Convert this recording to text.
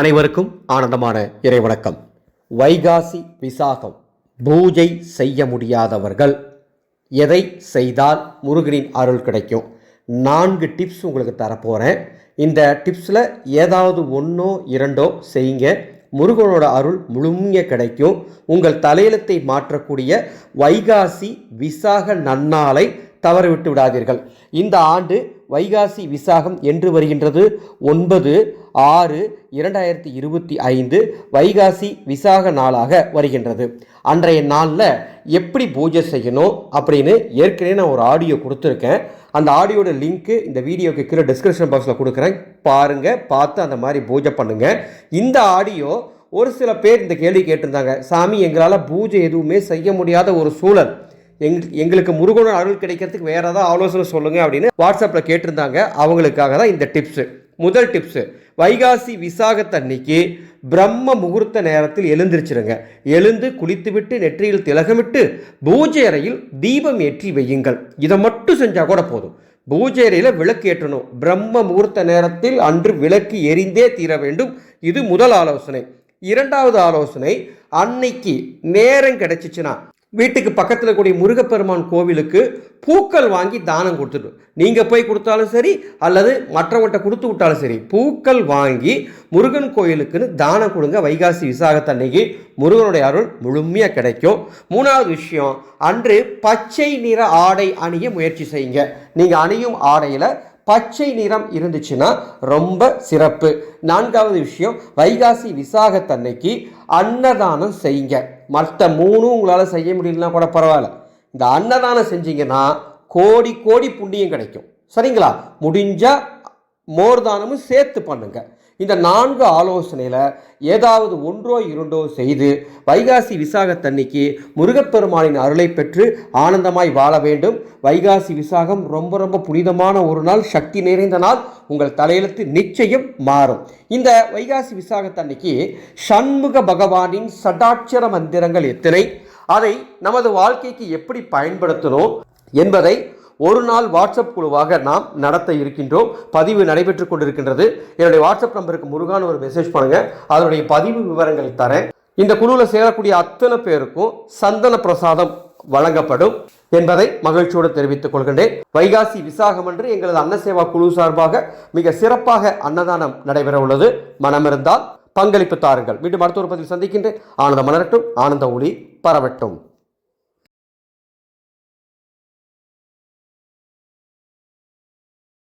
அனைவருக்கும் ஆனந்தமான இறைவணக்கம். வைகாசி விசாகம். பூஜை செய்ய முடியாதவர்கள் எதை செய்தால் முருகனின் அருள் கிடைக்கும்? நான்கு டிப்ஸ் உங்களுக்கு தரப்போகிறேன் இந்த டிப்ஸில் ஏதாவது ஒன்றோ இரண்டோ செய்யுங்க. முருகனோட அருள் முழுமையாக கிடைக்கும். உங்கள் தலையெழுத்தை மாற்றக்கூடிய வைகாசி விசாக நன்னாளை தவறவிட்டு விடாதீர்கள். இந்த ஆண்டு வைகாசி விசாகம் என்று வருகின்றது. ஒன்பது ஆறு இரண்டாயிரத்தி இருபத்தி ஐந்து வைகாசி விசாக நாளாக வருகின்றது. அன்றைய நாளில் எப்படி பூஜை செய்யணும் அப்படின்னு ஏற்கனவே நான் ஒரு ஆடியோ கொடுத்துருக்கேன். அந்த ஆடியோட லிங்க்கு இந்த வீடியோக்கு கீழே டிஸ்கிரிப்ஷன் பாக்ஸில் கொடுக்குறேன். பாருங்கள் பார்த்து அந்த மாதிரி பூஜை பண்ணுங்கள் இந்த ஆடியோ ஒரு சில பேர் இந்த கேள்வி கேட்டிருந்தாங்க. சாமி எங்களால் பூஜை எதுவுமே செய்ய முடியாத ஒரு சூழல். எங்களுக்கு எங்களுக்கு முருகனோட அருள் கிடைக்கிறதுக்கு வேறு ஏதாவது ஆலோசனை சொல்லுங்கள் அப்படின்னு வாட்ஸ்அப்பில் கேட்டிருந்தாங்க. அவங்களுக்காக தான் இந்த டிப்ஸு. முதல் டிப்ஸு வைகாசி விசாகத்தன்னைக்கு பிரம்ம முகூர்த்த நேரத்தில் எழுந்திருச்சிருங்க. எழுந்து குளித்துவிட்டு நெற்றியில் திலகமிட்டு பூஜை அறையில் தீபம் ஏற்றி வையுங்கள். இதை மட்டும் செஞ்சால் கூட போதும். பூஜை அறையில் விளக்கு ஏற்றணும். பிரம்ம முகூர்த்த நேரத்தில் அன்று விளக்கு எரிந்தே தீர வேண்டும். இது முதல் ஆலோசனை. இரண்டாவது ஆலோசனை அன்னைக்கு நேரம் கிடைச்சிச்சுன்னா வீட்டுக்கு பக்கத்தில் கூடிய முருகப்பெருமான் கோவிலுக்கு பூக்கள் வாங்கி தானம் கொடுத்துட்டு நீங்கள் போய் கொடுத்தாலும் சரி அல்லது மற்றவங்கள்ட்ட கொடுத்து விட்டாலும் சரி பூக்கள் வாங்கி முருகன் கோயிலுக்குன்னு தானம் கொடுங்க. வைகாசி விசாகத்தன்னைக்கு முருகனுடைய அருள் முழுமையாக கிடைக்கும். மூணாவது விஷயம் அன்று பச்சை நிற ஆடை அணிய முயற்சி செய்யுங்க. நீங்கள் அணியும் ஆடையில் பச்சை நிறம் இருந்துச்சுன்னா ரொம்ப சிறப்பு. நான்காவது விஷயம் வைகாசி விசாகத்தன்னைக்கு அன்னதானம் செய்யுங்க. மற்ற மூணும் உங்களால் செய்ய முடியலனா கூட பரவாயில்ல. இந்த அன்னதானம் செஞ்சீங்கன்னா கோடி கோடி புண்ணியம் கிடைக்கும். சரிங்களா? முடிஞ்சால் மோர்தானமும் சேர்த்து பண்ணுங்கள் இந்த நான்கு ஆலோசனையில் ஏதாவது ஒன்றோ இரண்டோ செய்து வைகாசி விசாகத்தன்னைக்கு முருகப்பெருமானின் அருளை பெற்று ஆனந்தமாய் வாழ வேண்டும். வைகாசி விசாகம் ரொம்ப ரொம்ப புனிதமான ஒரு நாள் சக்தி நிறைந்த நாள். உங்கள் தலையெழுத்து நிச்சயம் மாறும். இந்த வைகாசி விசாகத்தன்னைக்கு சண்முக பகவானின் சடாட்சர மந்திரங்கள் எத்தனை? அதை நமது வாழ்க்கைக்கு எப்படி பயன்படுத்தணும் என்பதை ஒரு நாள் வாட்ஸ்அப் குழுவாக நாம் நடத்த இருக்கின்றோம். பதிவு நடைபெற்று கொண்டிருக்கின்றது. என்னுடைய வாட்ஸ்அப் நம்பருக்கு முருகான ஒரு மெசேஜ் பண்ணுங்க. அதனுடைய பதிவு விவரங்களை தரேன். இந்த குழுவில் சேரக்கூடிய அத்தனை பேருக்கும் சந்தன பிரசாதம் வழங்கப்படும் என்பதை மகிழ்ச்சியோடு தெரிவித்துக் கொள்கின்றேன். வைகாசி விசாகம் என்று எங்களது அன்னசேவா குழு சார்பாக மிக சிறப்பாக அன்னதானம் நடைபெற உள்ளது. மனமிருந்தால் பங்களிப்பு தாருங்கள். மீண்டும் அடுத்த ஒரு பதிவில் சந்திக்கின்றேன். ஆனந்த மலரட்டும் ஆனந்த ஒளி பரவட்டும்.